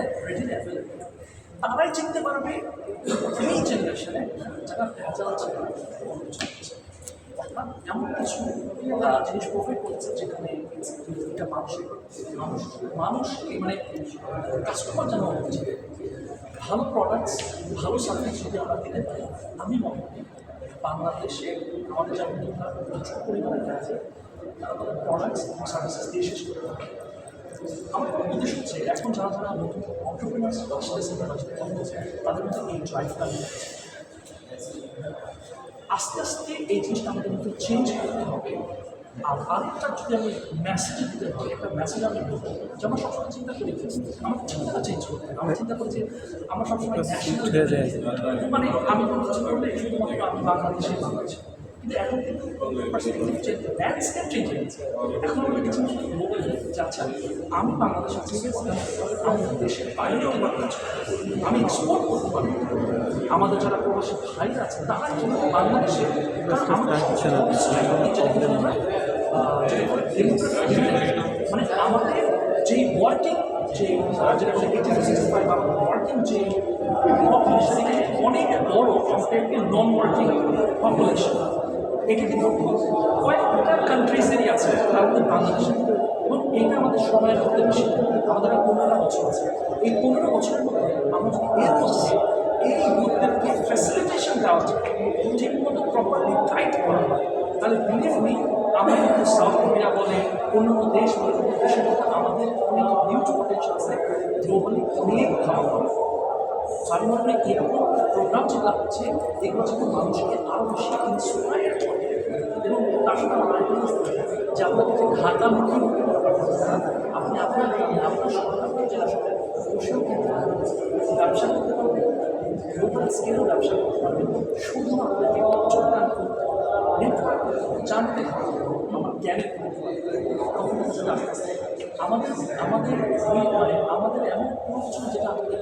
Available তারাই চিনতে পারবে এই জেনারেশনে যারা ভেজাল ছিল এমন কিছু জিনিস প্রোভাইড করছে যেখানে মানুষের মানুষ মানুষ মানে কাস্টমার যেন ভালো প্রোডাক্টস ভালো সার্ভিস যদি আমরা দিতে পারি, আমি মনে করি বাংলাদেশে আমাদের যেমন প্রচুর পরিমাণে আছে, তারা তাদের প্রোডাক্টস এবং সার্ভিসেস দিয়ে শেষ করতে পারে আমার উদ্দেশ্য হচ্ছে এখন যারা যারা নতুন অন্টারপ্রিনার্স আসতেছে তারা তাদের মধ্যে এই ড্রাইভটা আস্তে আস্তে এই জিনিসটা আমাদের মধ্যে চেঞ্জ করতে হবে। আর আরেকটা যদি আমি মেসেজ দিতে হয় একটা মেসেজ আমি বলব যে আমরা সবসময় চিন্তা করি আমার চিন্তাটা চেঞ্জ করতে হবে। আমরা চিন্তা করি যে আমরা সবসময় মানে আমি কোনো কিছু করলে শুধুমাত্র আমি বাংলাদেশে বাংলাদেশে। কিন্তু এখন কিন্তু perspective change, landscape change হয়ে গেছে। এখন আমরা কিছু কিছু গ্লোবাল আমি বাংলাদেশে থেকে আমি দেশের বাইরে আমার কাজ আমি এক্সপোর্ট করতে পারি আমাদের যারা প্রবাসী ভাইরা আছে তারা কিন্তু বাংলাদেশে মানে আমাদের যেই ওয়ার্কিং যে যেটা বলে এইটি সিক্সটি ফাইভ ওয়ার্কিং যে পপুলেশন অনেক বড় compare to non working population এটা কিন্তু কয়েকটা কান্ট্রিজেরই আছে মধ্যে বাংলাদেশ। এবং এটা আমাদের সময়ের মধ্যে বেশি আমাদের পনেরো বছর আছে। এই পনেরো বছরের মধ্যে আমরা এর মধ্যে এই ইউথদেরকে ফ্যাসিলিটেশন দেওয়া যায় ঠিক মতো প্রপারলি গাইড করা হয়, তাহলে বিলিভ মি আমরা কিন্তু সাউথ কোরিয়া বলে অন্যান্য দেশ বলে অন্য দেশের আমাদের অনেক হিউজ পটেনশিয়াল আছে গ্লোবালি অনেক ভালো করি এরকম প্রোগ্রাম যেগুলো হচ্ছে এগুলো যাতে মানুষকে আরও বেশি ইন্সপায়ার করে এবং তার সাথে জিনিস বলি, যে ঘাটামুখী আপনি আপনার আপনার সরকারকে জেলা সরকার বসেও ব্যবসা করতে পারবেন গ্লোবাল স্কেলেও ব্যবসা করতে পারবেন শুধু আপনাকে করতে নেটওয়ার্ক জানতে হবে আমার জ্ঞানের তখন আমাদের আমাদের আমাদের এমন কিছু যেটা আমাদের